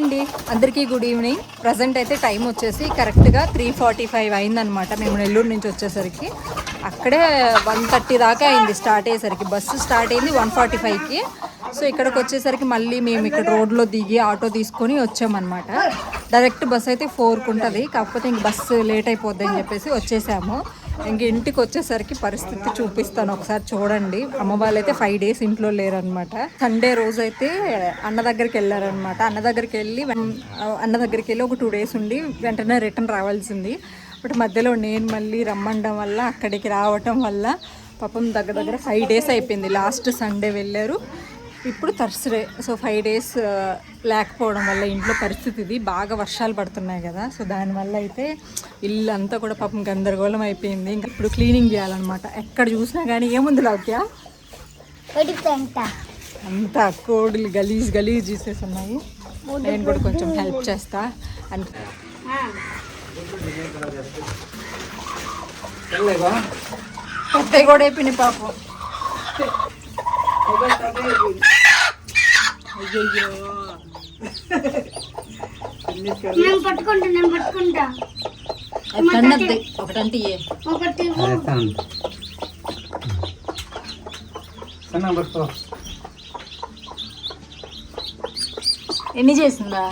అండి. అందరికీ good evening. Present అయితే టైం వచ్చేసి కరెక్ట్గా త్రీ ఫార్టీ ఫైవ్ అయిందనమాట మేము నెల్లూరు నుంచి వచ్చేసరికి. అక్కడే వన్ థర్టీ దాకా అయింది స్టార్ట్ అయ్యేసరికి. బస్సు స్టార్ట్ అయింది వన్ ఫార్టీ ఫైవ్కి. సో ఇక్కడికి వచ్చేసరికి మళ్ళీ మేము ఇక్కడ రోడ్లో దిగి ఆటో తీసుకొని వచ్చామన్నమాట. డైరెక్ట్ బస్ అయితే ఫోర్కి ఉంటుంది. కాకపోతే ఇంక బస్సు లేట్ అయిపోద్ది అని చెప్పేసి వచ్చేసాము. ఇంక ఇంటికి వచ్చేసరికి పరిస్థితి చూపిస్తాను. ఒకసారి చూడండి. అమ్మ వాళ్ళైతే ఫైవ్ డేస్ ఇంట్లో లేరనమాట సండే రోజు అయితే అన్న దగ్గరికి వెళ్ళారనమాట అన్న దగ్గరికి వెళ్ళి వెన్- అన్న దగ్గరికి వెళ్ళి ఒక టూ డేస్ ఉండి వెంటనే రిటర్న్ రావాల్సింది. బట్ మధ్యలో నేను మళ్ళీ రమ్మండం వల్ల అక్కడికి రావటం వల్ల పాపం దగ్గర దగ్గర ఫైవ్ డేస్ అయిపోయింది. లాస్ట్ సండే వెళ్ళారు. ఇప్పుడు థర్స్డే సో ఫైవ్ డేస్ లేకపోవడం వల్ల ఇంట్లో పరిస్థితి ఇది. బాగా వర్షాలు పడుతున్నాయి కదా. సో దానివల్ల అయితే ఇల్లు అంతా కూడా పాపం గందరగోళం అయిపోయింది. ఇంకా ఇప్పుడు క్లీనింగ్ చేయాలన్నమాట. ఎక్కడ చూసినా కానీ ఏముంది లౌక్య? అంతా కోడులు గలీజ్ గలీజ్ చేసేసి ఉన్నాయి. నేను కూడా కొంచెం హెల్ప్ చేస్తా. అండ్ పెద్ద కూడా అయిపోయినాయి పాపం. నేను పట్టుకుంటా నేను పట్టుకుంటా. అది కన్నద్ది ఒకటంటే ఏ? ఒకటి సన్న పట్టుకో. ఎన్ని చేసిందా?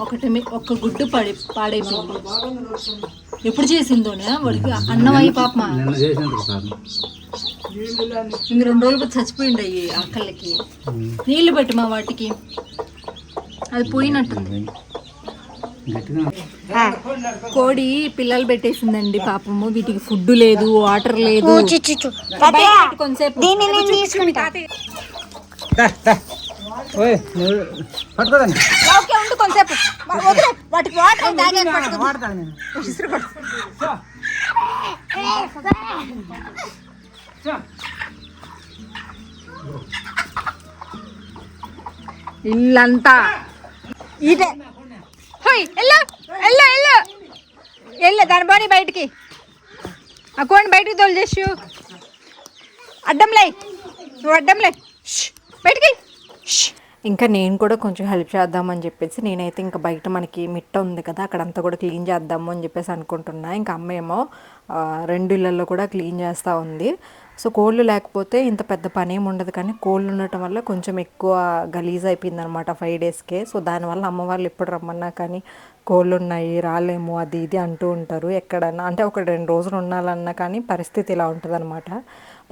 ఒకటి ఒక్క గుడ్డు పడి పాడైపోయింది ఎప్పుడు చేసిందోనే వాడికి అన్నం అయ్యి పాపమా? నిన్న చేసిండ్రు సార్ ఇంక రెండు రోజులు పోతే చచ్చిపోయింది అయ్యి ఆకలికి నీళ్ళు పెట్టి మా వాటికి. అది పోయినట్టుంది. గట్టిగా కోడి పిల్లలు పెట్టేసిందండి పాపము. వీటికి ఫుడ్ లేదు వాటర్ లేదు. కొంతసేపు. వాటికి వాటర్ ఇల్లంతా. ఇదే. హోయ్ ఎల్లు ఎల్లు ఎల్లు. ఎల్లు దాని పోనీ బయటికి. ఆ కోడిని బయటికి తోలు చేసు. అడ్డంలే నువ్వు అడ్డంలే ష్, బయటికి. ష్. ఇంకా నేను కూడా కొంచెం హెల్ప్ చేద్దామని చెప్పేసి నేనైతే ఇంకా బయట మనకి మిట్ట ఉంది కదా అక్కడంతా కూడా క్లీన్ చేద్దాము అని చెప్పేసి అనుకుంటున్నా. ఇంకా అమ్మ ఏమో రెండు ఇళ్ళల్లో కూడా క్లీన్ చేస్తూ ఉంది. సో కోళ్ళు లేకపోతే ఇంత పెద్ద పని ఏమి ఉండదు కానీ కోళ్ళు ఉండటం వల్ల కొంచెం ఎక్కువ గలీజ్ అయిపోయింది అనమాట ఫైవ్ డేస్కే. సో దానివల్ల అమ్మ వాళ్ళు ఎప్పుడు రమ్మన్నా కానీ కోళ్ళు ఉన్నాయి రాలేము అది ఇది అంటూ ఉంటారు. ఎక్కడన్నా అంటే ఒక రెండు రోజులు ఉండాలన్నా కానీ పరిస్థితి ఇలా ఉంటుంది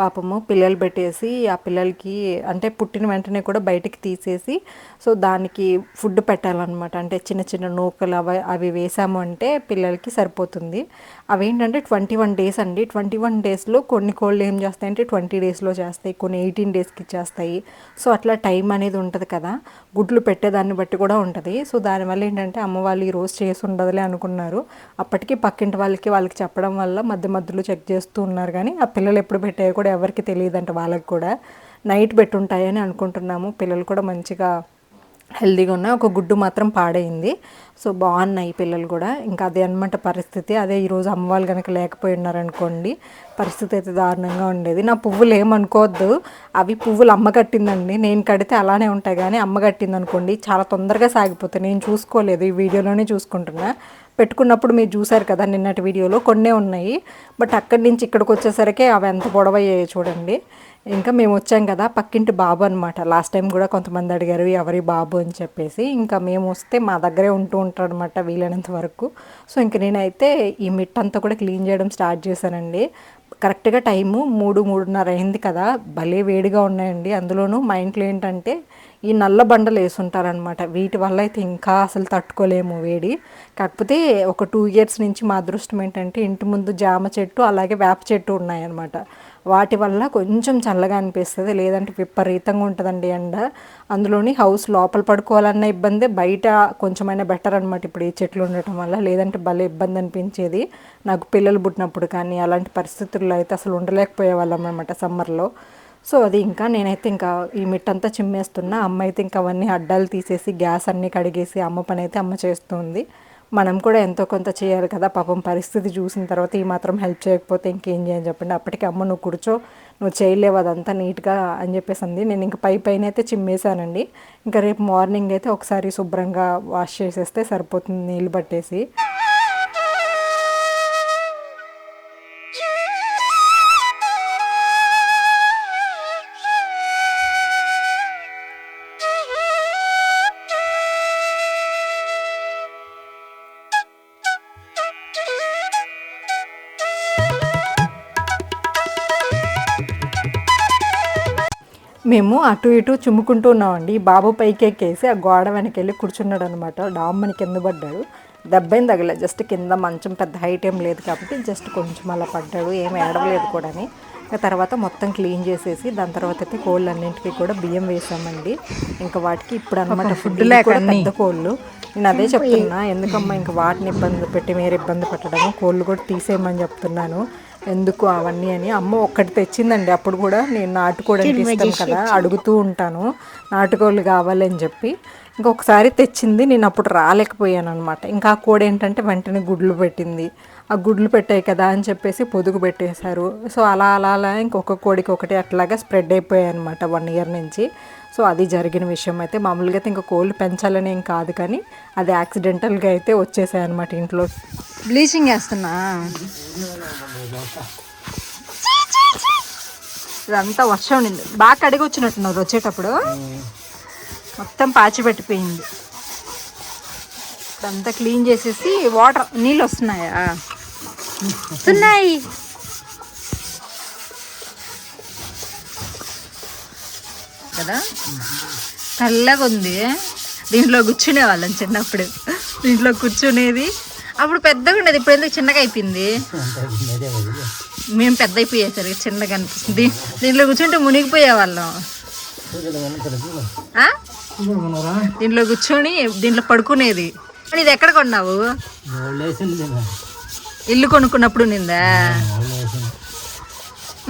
పాపము పిల్లలు పెట్టేసి ఆ పిల్లలకి అంటే పుట్టిన వెంటనే కూడా బయటికి తీసేసి సో దానికి ఫుడ్ పెట్టాలన్నమాట. అంటే చిన్న చిన్న నూకలు అవి అవి వేసాము అంటే పిల్లలకి సరిపోతుంది. అవేంటంటే ట్వంటీ వన్ డేస్ అండి. ట్వంటీ వన్ డేస్లో కొన్ని కోళ్ళు ఏం చేస్తాయంటే ట్వంటీ డేస్లో చేస్తాయి కొన్ని ఎయిటీన్ డేస్కి చేస్తాయి. సో అట్లా టైం అనేది ఉంటుంది కదా. గుడ్లు పెట్టేదాన్ని బట్టి కూడా ఉంటుంది. సో దానివల్ల ఏంటంటే అమ్మ వాళ్ళు ఈ రోజు చేసి ఉండదులే అనుకున్నారు. అప్పటికి పక్కింటి వాళ్ళకి వాళ్ళకి చెప్పడం వల్ల మధ్య మధ్యలో చెక్ చేస్తూ ఉన్నారు. కానీ ఆ పిల్లలు ఎప్పుడు పెట్టాయో కూడా ఎవరికి తెలియదంట వాళ్ళకి కూడా. నైట్ పెట్టుంటాయని అనుకుంటున్నాము. పిల్లలు కూడా మంచిగా హెల్దీగా ఉన్నాయి. ఒక గుడ్డు మాత్రం పాడైంది. సో బాగున్నాయి పిల్లలు కూడా. ఇంకా అదే అనమాట పరిస్థితి. అదే ఈరోజు అమ్మవాళ్ళు కనుక లేకపోయి ఉన్నారనుకోండి పరిస్థితి అయితే దారుణంగా ఉండేది. నా పువ్వులు ఏమనుకోవద్దు. అవి పువ్వులు అమ్మ కట్టిందండి. నేను కడితే అలానే ఉంటాయి కానీ అమ్మ కట్టింది అనుకోండి చాలా తొందరగా సాగిపోతాయి. నేను చూసుకోలేదు ఈ వీడియోలోనే చూసుకుంటున్నా. పెట్టుకున్నప్పుడు మీరు చూసారు కదా నిన్నటి వీడియోలో కొన్నే ఉన్నాయి. బట్ అక్కడి నుంచి ఇక్కడికి వచ్చేసరికి అవి ఎంత పొడవయ్యాయో చూడండి. ఇంకా మేము వచ్చాం కదా పక్కింటి బాబు అనమాట లాస్ట్ టైం కూడా కొంతమంది అడిగారు ఎవరి బాబు? అని చెప్పేసి. ఇంకా మేము వస్తే మా దగ్గరే ఉంటూ ఉంటాడు అనమాట వీలైనంత వరకు. సో ఇంక నేనైతే ఈ మిట్ అంతా కూడా క్లీన్ చేయడం స్టార్ట్ చేశానండి. కరెక్ట్గా టైము మూడు మూడున్నర అయింది కదా. భలే వేడిగా ఉన్నాయండి. అందులోనూ మా ఇంట్లో ఏంటంటే ఈ నల్ల బండలు వేసుంటారనమాట. వీటి వల్ల అయితే ఇంకా అసలు తట్టుకోలేము వేడి. కాకపోతే ఒక టూ ఇయర్స్ నుంచి మా అదృష్టం ఏంటంటే ఇంటి ముందు జామ చెట్టు అలాగే వేప చెట్టు ఉన్నాయన్నమాట. వాటి వల్ల కొంచెం చల్లగా అనిపిస్తుంది లేదంటే విపరీతంగా ఉంటుందండి ఎండ. అందులోని హౌస్ లోపల పడుకోవాలన్న ఇబ్బంది బయట కొంచెమైనా బెటర్ అనమాట ఇప్పుడు ఈ చెట్లు ఉండటం వల్ల. లేదంటే భలే ఇబ్బంది అనిపించేది. నాకు పిల్లలు పుట్టినప్పుడు కానీ అలాంటి పరిస్థితుల్లో అయితే అసలు ఉండలేకపోయేవాళ్ళం అనమాట సమ్మర్లో. సో అది ఇంకా నేనైతే ఇంకా ఈ మిట్టంతా చిమ్మేస్తున్నా. అమ్మ అయితే ఇంకా అవన్నీ అడ్డాలు తీసేసి గ్యాస్ అన్నీ కడిగేసి అమ్మ పని అయితే అమ్మ చేస్తుంది. మనం కూడా ఎంతో కొంత చేయాలి కదా. పాపం పరిస్థితి చూసిన తర్వాత ఈ మాత్రం హెల్ప్ చేయకపోతే ఇంకేం చేయని చెప్పండి. అప్పటికి అమ్మ నువ్వు కూర్చో నువ్వు చేయలేవు అదంతా నీట్గా అని చెప్పేసి అంది. నేను ఇంకా పై పైన అయితే చిమ్మేశానండి. ఇంకా రేపు మార్నింగ్ అయితే ఒకసారి శుభ్రంగా వాష్ చేసేస్తే సరిపోతుంది నీళ్ళు పట్టేసి. మేము అటు ఇటు చుమ్ముకుంటూ ఉన్నామండి. ఈ బాబు పైకి ఎక్కేసి ఆ గోడ వెనక్కి వెళ్ళి కూర్చున్నాడు అనమాట డామ్మని కింద పడ్డాడు. దెబ్బేం తగలే జస్ట్ కింద మంచం పెద్ద హైట్ ఏం లేదు కాబట్టి జస్ట్ కొంచెం అలా పడ్డాడు. ఏం ఏడవలేదు కూడా ఇంకా తర్వాత మొత్తం క్లీన్ చేసేసి దాని తర్వాత అయితే కోళ్ళు అన్నింటికి కూడా బియ్యం వేసామండి. ఇంకా వాటికి ఇప్పుడు అనమాట ఫుడ్ పెద్ద కోళ్ళు. నేను అదే చెప్తున్నా ఎందుకమ్మా ఇంకా వాటిని ఇబ్బంది పెట్టి మీరు ఇబ్బంది పెట్టడము కోళ్ళు కూడా తీసేయమని చెప్తున్నాను. ఎందుకు అవన్నీ అని అమ్మ ఒక్కటి తెచ్చిందండి. అప్పుడు కూడా నేను నాటుకోవడానికి ఇష్టం కదా అడుగుతూ ఉంటాను నాటుకోళ్ళు కావాలని చెప్పి. ఇంకొకసారి తెచ్చింది నేను అప్పుడు రాలేకపోయాను అనమాట ఇంకా ఆ కోడి ఏంటంటే వెంటనే గుడ్లు పెట్టింది. ఆ గుడ్లు పెట్టాయి కదా అని చెప్పేసి పొదుగు పెట్టేశారు. సో అలా అలా అలా ఇంకొక కోడికి ఒకటి అట్లాగా స్ప్రెడ్ అయిపోయాయి అనమాట వన్ ఇయర్ నుంచి. సో అది జరిగిన విషయం అయితే మామూలుగా అయితే ఇంకా కోళ్ళు పెంచాలని ఏం కాదు కానీ అది యాక్సిడెంటల్గా అయితే వచ్చేసాయి అనమాట ఇంట్లో. బ్లీచింగ్ వేస్తున్నా ఇదంతా వర్షం ఉండింది. బాగా కడిగి వచ్చినట్టున్నారు వచ్చేటప్పుడు మొత్తం పాచి పెట్టిపోయింది. ఇదంతా క్లీన్ చేసేసి వాటర్ నీళ్ళు వస్తున్నాయా? వస్తున్నాయి కదా? చల్లగా ఉంది దీంట్లో కూర్చునే వాళ్ళం చిన్నప్పుడు. దీంట్లో కూర్చునేది. అప్పుడు పెద్దగా ఉండేది. ఇప్పుడు ఎందుకు చిన్నగా అయిపోయింది? మేము పెద్ద అయిపోయేసరికి చిన్నగా అనిపిస్తుంది. దీంట్లో కూర్చుంటే మునిగిపోయే వాళ్ళం ఆ? దీంట్లో కూర్చొని దీంట్లో పడుకునేది. ఇది ఎక్కడ కొన్నావు? ఇల్లు కొనుక్కున్నప్పుడు నిందా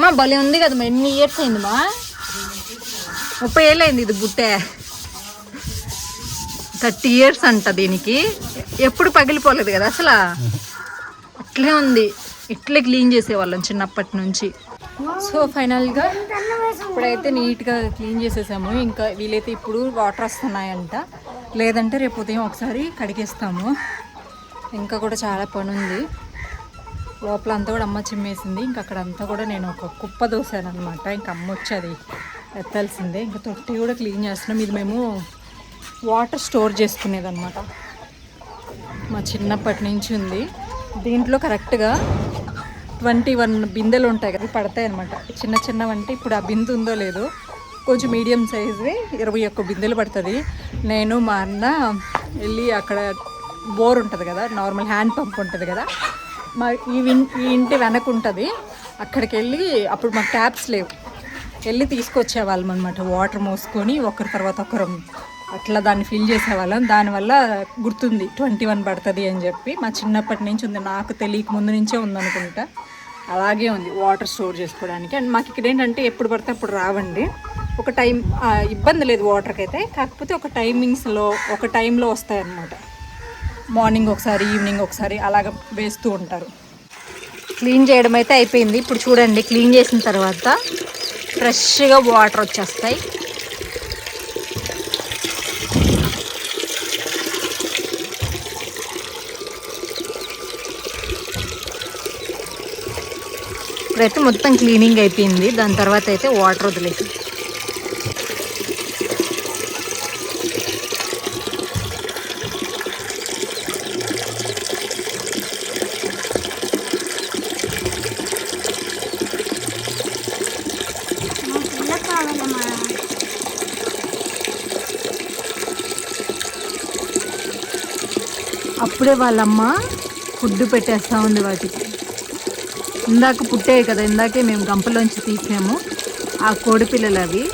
మా భలే ఉంది కదా మా ఎన్ని ఇయర్స్ అయింది మా ముప్పై ఏళ్ళు అయింది ఇది బుట్టే. థర్టీ ఇయర్స్ అంట దీనికి. ఎప్పుడు పగిలిపోలేదు కదా అసలు. అట్లే ఉంది. ఇట్లే క్లీన్ చేసేవాళ్ళం చిన్నప్పటి నుంచి. సో ఫైనల్గా ఇప్పుడైతే నీట్గా క్లీన్ చేసేసాము. ఇంకా వీలైతే ఇప్పుడు వాటర్ వస్తున్నాయంట. లేదంటే రేపు ఉదయం ఒకసారి కడిగేస్తాము. ఇంకా కూడా చాలా పని ఉంది లోపల అంతా కూడా అమ్మ చిమ్మేసింది. ఇంకా అక్కడ అంతా కూడా నేను ఒక కుప్ప దోశాను అనమాట ఇంక అమ్మ వచ్చి అది ఎత్తాల్సిందే. ఇంకా తొట్టి కూడా క్లీన్ చేస్తున్నాం. ఇది మేము వాటర్ స్టోర్ చేసుకునేది అనమాట మా చిన్నప్పటి నుంచి ఉంది. దీంట్లో కరెక్ట్గా ట్వంటీ వన్ బిందెలు ఉంటాయి కదా పడతాయి అనమాట చిన్న చిన్నవంటే ఇప్పుడు ఆ బిందె ఉందో లేదో కొంచెం మీడియం సైజు ఇరవై ఒక్క బిందెలు పడుతుంది. నేను మా అన్న వెళ్ళి అక్కడ బోర్ ఉంటుంది కదా నార్మల్ హ్యాండ్ పంప్ ఉంటుంది కదా మా ఈ ఈ ఇంటి వెనక ఉంటుంది అక్కడికి వెళ్ళి అప్పుడు మాకు ట్యాప్స్ లేవు. వెళ్ళి తీసుకొచ్చేవాళ్ళం అనమాట వాటర్ మోసుకొని ఒకరి తర్వాత ఒకరు అట్లా దాన్ని ఫిల్ చేసేవాళ్ళం. దానివల్ల గుర్తుంది ట్వంటీ వన్ పడుతుంది అని చెప్పి. మా చిన్నప్పటి నుంచి ఉంది. నాకు తెలియక ముందు నుంచే ఉందనుకుంటా. అలాగే ఉంది వాటర్ స్టోర్ చేసుకోవడానికి. అండ్ మాకు ఇక్కడ ఏంటంటే ఎప్పుడు పడితే అప్పుడు రావండి. ఒక టైం ఇబ్బంది లేదు వాటర్కి అయితే కాకపోతే ఒక టైమింగ్స్లో ఒక టైంలో వస్తాయన్నమాట. మార్నింగ్ ఒకసారి ఈవినింగ్ ఒకసారి అలాగ వేస్తూ ఉంటారు. క్లీన్ చేయడం అయితే అయిపోయింది. ఇప్పుడు చూడండి క్లీన్ చేసిన తర్వాత ఫ్రెష్గా వాటర్ వచ్చేస్తాయి. ఇప్పుడైతే మొత్తం క్లీనింగ్ అయిపోయింది. దాని తర్వాత అయితే వాటర్ వదిలేసింది అప్పుడే వాళ్ళమ్మ ఫుడ్ పెట్టేస్తూ ఉంది వాటికి. ఇందాక పుట్టాయి కదా ఇందాకే మేము గంపలోంచి తీసాము. ఆ కోడి పిల్లలు అవి.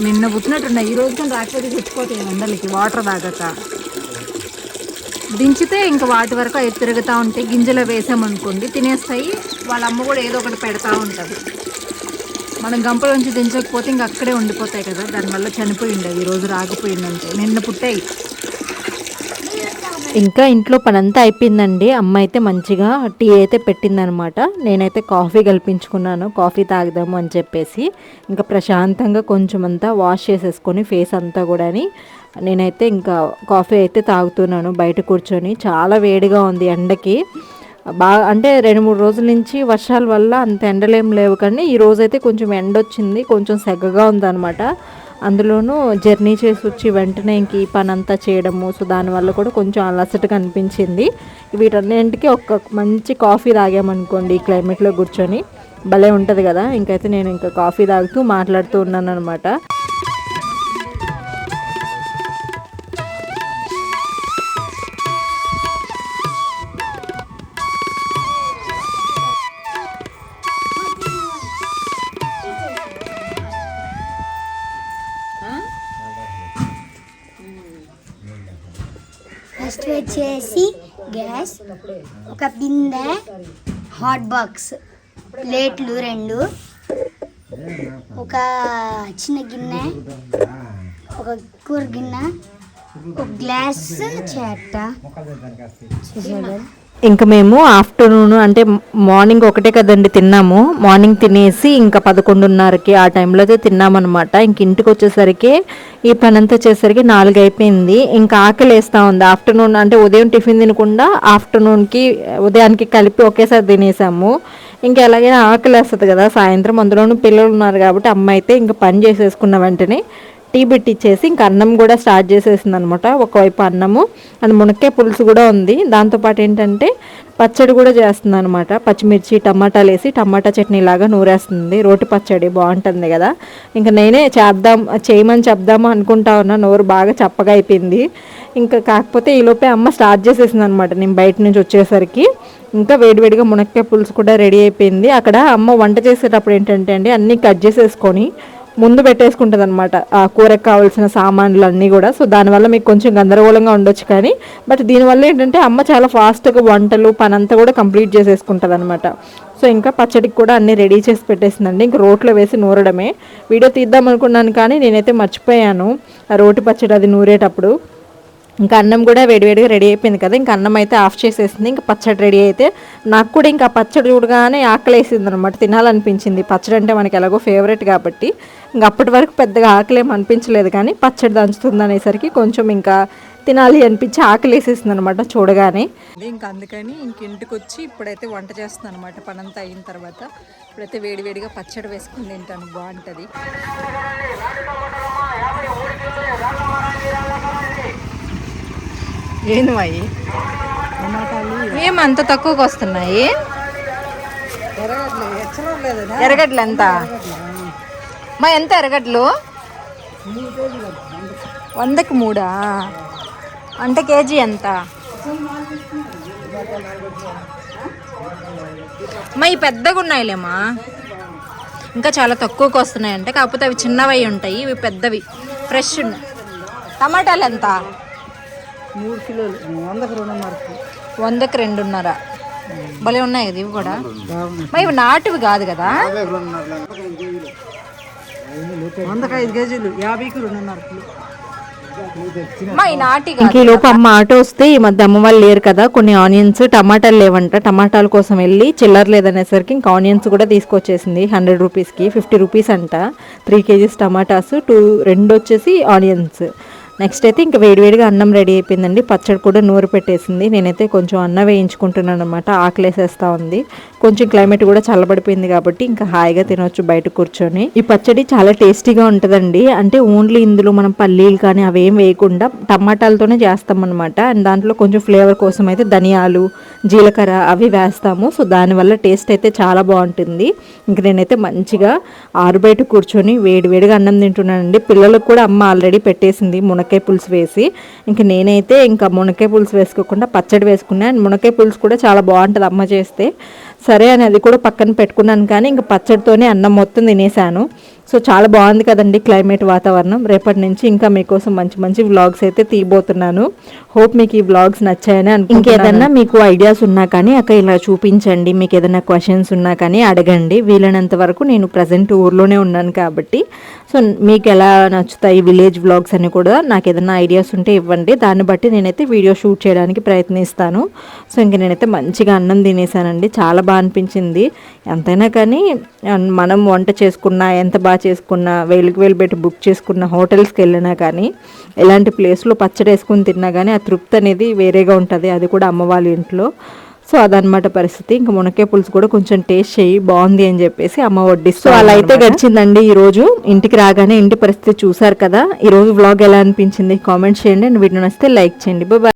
నిన్న పుట్టినట్టున్నాయి. ఈ రోజు రాకపోతే చచ్చిపోతాయి ఎండలకి వాటర్ తాగక. దించితే ఇంకా వాటి వరకు అవి తిరుగుతూ ఉంటాయి. గింజలు వేసామనుకోండి తినేస్తాయి. వాళ్ళ అమ్మ కూడా ఏదో ఒకటి పెడతా ఉంటుంది. మనం గంపలోంచి దించకపోతే ఇంక అక్కడే ఉండిపోతాయి కదా. దానివల్ల చనిపోయి ఉండేవి. ఈ రోజు రాకపోయిందంటే. నిన్న పుట్టాయి. ఇంకా ఇంట్లో పనంతా అయిపోయిందండి. అమ్మ అయితే మంచిగా టీ అయితే పెట్టిందనమాట. నేనైతే కాఫీ కల్పించుకున్నాను. కాఫీ తాగుదాము అని చెప్పేసి ఇంకా ప్రశాంతంగా కొంచెం అంతా వాష్ చేసేసుకొని ఫేస్ అంతా కూడాని నేనైతే ఇంకా కాఫీ అయితే తాగుతున్నాను బయట కూర్చొని. చాలా వేడిగా ఉంది ఎండకి. బాగా అంటే రెండు మూడు రోజుల నుంచి వర్షాల వల్ల అంత ఎండలేం లేవు కానీ ఈ రోజైతే కొంచెం ఎండ వచ్చింది కొంచెం సెగ్గగా ఉందన్నమాట అందులోనూ జర్నీ చేసి వచ్చి వెంటనే ఇంక ఈ పని అంతా చేయడము సో దానివల్ల కూడా కొంచెం అలసటగా అనిపించింది. వీటన్నింటికి ఒక మంచి కాఫీ తాగామనుకోండి ఈ క్లైమేట్లో కూర్చొని. భలే ఉంటుంది కదా ఇంకైతే నేను ఇంకా కాఫీ తాగుతూ మాట్లాడుతూ ఉన్నాను అనమాట ఒక బిందె హాట్ బాక్స్ ప్లేట్లు రెండు ఒక చిన్న గిన్నె ఒక కూర గిన్నె ఒక గ్లాస్ చేట. చూసాడు ఇంకా మేము ఆఫ్టర్నూన్ అంటే మార్నింగ్ ఒకటే కదండి తిన్నాము. మార్నింగ్ తినేసి ఇంకా పదకొండున్నరకి ఆ టైంలో అయితే తిన్నామన్నమాట. ఇంక ఇంటికి వచ్చేసరికి ఈ పని అంతా చేసరికి నాలుగు అయిపోయింది. ఇంకా ఆకలి వేస్తూ ఉంది. ఆఫ్టర్నూన్ అంటే ఉదయం టిఫిన్ తినకుండా ఆఫ్టర్నూన్కి ఉదయానికి కలిపి ఒకేసారి తినేసాము. ఇంకా ఎలాగైనా ఆకలి వేస్తుంది కదా సాయంత్రం అందులోనూ పిల్లలు ఉన్నారు కాబట్టి అమ్మ అయితే ఇంకా పని చేసేసుకున్న వెంటనే టీ పెట్టిచ్చేసి ఇంకా అన్నం కూడా స్టార్ట్ చేసేసింది అనమాట ఒకవైపు అన్నము అది మునక్కాయ పులుసు కూడా ఉంది. దాంతోపాటు ఏంటంటే పచ్చడి కూడా చేస్తుంది అనమాట పచ్చిమిర్చి టమాటాలు వేసి టమాటా చట్నీ లాగా నూరేస్తుంది. రోటి పచ్చడి బాగుంటుంది కదా. ఇంకా నేనే చేద్దాం చేయమని చెప్దాము అనుకుంటా ఉన్నా. నోరు బాగా చప్పగా అయిపోయింది. ఇంకా కాకపోతే ఈలోపే అమ్మ స్టార్ట్ చేసేసింది అనమాట నేను బయట నుంచి వచ్చేసరికి. ఇంకా వేడివేడిగా మునక్కాయ పులుసు కూడా రెడీ అయిపోయింది. అక్కడ అమ్మ వంట చేసేటప్పుడు ఏంటంటే అండి అన్నీ కట్ చేసేసుకొని ముందు పెట్టేసుకుంటుంది అనమాట ఆ కూరకు కావాల్సిన సామాన్లు అన్నీ కూడా. సో దానివల్ల మీకు కొంచెం గందరగోళంగా ఉండొచ్చు కానీ బట్ దీనివల్ల ఏంటంటే అమ్మ చాలా ఫాస్ట్గా వంటలు పని అంతా కూడా కంప్లీట్ చేసేసుకుంటుంది అనమాట సో ఇంకా పచ్చడికి కూడా అన్నీ రెడీ చేసి పెట్టేసిందండి. ఇంక రోట్లో వేసి నూరడమే. వీడియో తీద్దాం అనుకున్నాను కానీ నేనైతే మర్చిపోయాను. ఆ రోటి పచ్చడి అది నూరేటప్పుడు. ఇంకా అన్నం కూడా వేడివేడిగా రెడీ అయిపోయింది కదా ఇంకా అన్నం అయితే ఆఫ్ చేసేసింది ఇంకా పచ్చడి రెడీ అయితే నాకు కూడా ఇంకా పచ్చడి చూడగానే ఆకలేసింది అనమాట తినాలనిపించింది. పచ్చడి అంటే మనకి ఎలాగో ఫేవరెట్ కాబట్టి ఇంకా అప్పటి వరకు పెద్దగా ఆకలేం అనిపించలేదు కానీ పచ్చడి దంచుతుంది అనేసరికి కొంచెం ఇంకా తినాలి అనిపించి ఆకలి వేసేసింది అనమాట చూడగానే ఇంకా అందుకని ఇంక ఇంటికి వచ్చి ఇప్పుడైతే వంట చేస్తున్నాను అనమాట పనంతా అయిన తర్వాత. ఇప్పుడైతే వేడివేడిగా పచ్చడి వేసుకుని తింటాను బాగుంటుంది. ఏంది అవి ఏం అంత తక్కువకి వస్తున్నాయి? ఎరగడ్లు ఎంత? మా ఎంత ఎరగడ్లు వందకి మూడా? అంటే కేజీ ఎంత? మా ఈ పెద్దగా ఉన్నాయిలేమా? ఇంకా చాలా తక్కువకి వస్తున్నాయి అంటే కాకపోతే అవి చిన్నవి ఉంటాయి ఇవి పెద్దవి ఫ్రెష్ ఉన్నాయి టమాటాలు ఎంత? మూడు కిలోలు వందకు రెండున్నర వందకి రెండున్నర. భలే ఉన్నాయి కదా ఇవి కూడా. మరి ఇవి నాటువి కాదు కదా? వందకు ఐదు కేజీలు యాభైకి రెండున్నర కిలో. మా ఈ నాటి ఈ లోపు అమ్మ ఆటో వస్తే ఈ మధ్య అమ్మ వాళ్ళు లేరు కదా కొన్ని ఆనియన్స్ టమాటాలు లేవంట. టమాటాల కోసం వెళ్ళి చిల్లర లేదనేసరికి ఇంకా ఆనియన్స్ కూడా తీసుకొచ్చేసింది హండ్రెడ్ రూపీస్కి ఫిఫ్టీ రూపీస్ అంట. త్రీ కేజీస్ టమాటాస్ టూ రెండు వచ్చేసి ఆనియన్స్. నెక్స్ట్ అయితే ఇంకా వేడివేడిగా అన్నం రెడీ అయిపోయిందండి. పచ్చడి కూడా నూరు పెట్టేసింది. నేనైతే కొంచెం అన్నం వేయించుకుంటున్నాను అనమాట ఆకలేసేస్తా ఉంది. కొంచెం క్లైమేట్ కూడా చల్లబడిపోయింది కాబట్టి ఇంకా హాయిగా తినొచ్చు బయట కూర్చొని. ఈ పచ్చడి చాలా టేస్టీగా ఉంటుందండి. అంటే ఓన్లీ ఇందులో మనం పల్లీలు కానీ అవేం వేయకుండా టమాటాలతోనే చేస్తాం అనమాట అండ్ దాంట్లో కొంచెం ఫ్లేవర్ కోసం అయితే ధనియాలు జీలకర్ర అవి వేస్తాము. సో దానివల్ల టేస్ట్ అయితే చాలా బాగుంటుంది. ఇంక నేనైతే మంచిగా ఆరుబయట కూర్చొని వేడివేడిగా అన్నం తింటున్నానండి. పిల్లలకు కూడా అమ్మ ఆల్రెడీ పెట్టేసింది మునక్కాయ పులుసు వేసి ఇంక నేనైతే ఇంకా మునక్కాయ పులుసు వేసుకోకుండా పచ్చడి వేసుకున్నాను అండ్ మునక్కాయ పులుసు కూడా చాలా బాగుంటుంది అమ్మ చేస్తే. సరే అని అది కూడా పక్కన పెట్టుకున్నాను కానీ ఇంకా పచ్చడితోనే అన్నం మొత్తం తినేసాను సో చాలా బాగుంది కదండి క్లైమేట్ వాతావరణం. రేపటి నుంచి ఇంకా మీకోసం మంచి మంచి వ్లాగ్స్ అయితే తీయబోతున్నాను. హోప్ మీకు ఈ వ్లాగ్స్ నచ్చాయని అనుకుంటున్నాను. ఇంకేదన్నా మీకు ఐడియాస్ ఉన్నా కానీ అక్క ఇలా చూపించండి. మీకు ఏదైనా క్వశ్చన్స్ ఉన్నా కానీ అడగండి. వీలైనంత వరకు నేను ప్రజెంట్ ఊర్లోనే ఉన్నాను కాబట్టి. సో మీకు ఎలా నచ్చుతాయి విలేజ్ వ్లాగ్స్ అని కూడా నాకు ఏదైనా ఐడియాస్ ఉంటే ఇవ్వండి. దాన్ని బట్టి నేనైతే వీడియో షూట్ చేయడానికి ప్రయత్నిస్తాను. సో ఇంక నేనైతే మంచిగా అన్నం తినేసానండి చాలా బాగా అనిపించింది ఎంతైనా కానీ మనం వంట చేసుకున్నా ఎంత బాగా చేసుకున్నా వేలుకి వేలు పెట్టి బుక్ చేసుకున్న హోటల్స్కి వెళ్ళినా కానీ ఎలాంటి ప్లేస్లో పచ్చడి వేసుకుని తిన్నా కానీ ఆ తృప్తి అనేది వేరేగా ఉంటుంది. అది కూడా అమ్మ వాళ్ళ ఇంట్లో. సో అదనమాట పరిస్థితి. ఇంకా మునక్కాయ పులుసు కూడా కొంచెం టేస్ట్ చేయి బాగుంది అని చెప్పేసి అమ్మ వడ్డిస్తూ సో అలా అయితే గడిచిందండి ఈ రోజు. ఇంటికి రాగానే ఇంటి పరిస్థితి చూసారు కదా. ఈ రోజు వ్లాగ్ ఎలా అనిపించింది? కామెంట్ చేయండి. అండ్ వీడియో నచ్చితే లైక్ చేయండి. బాయ్.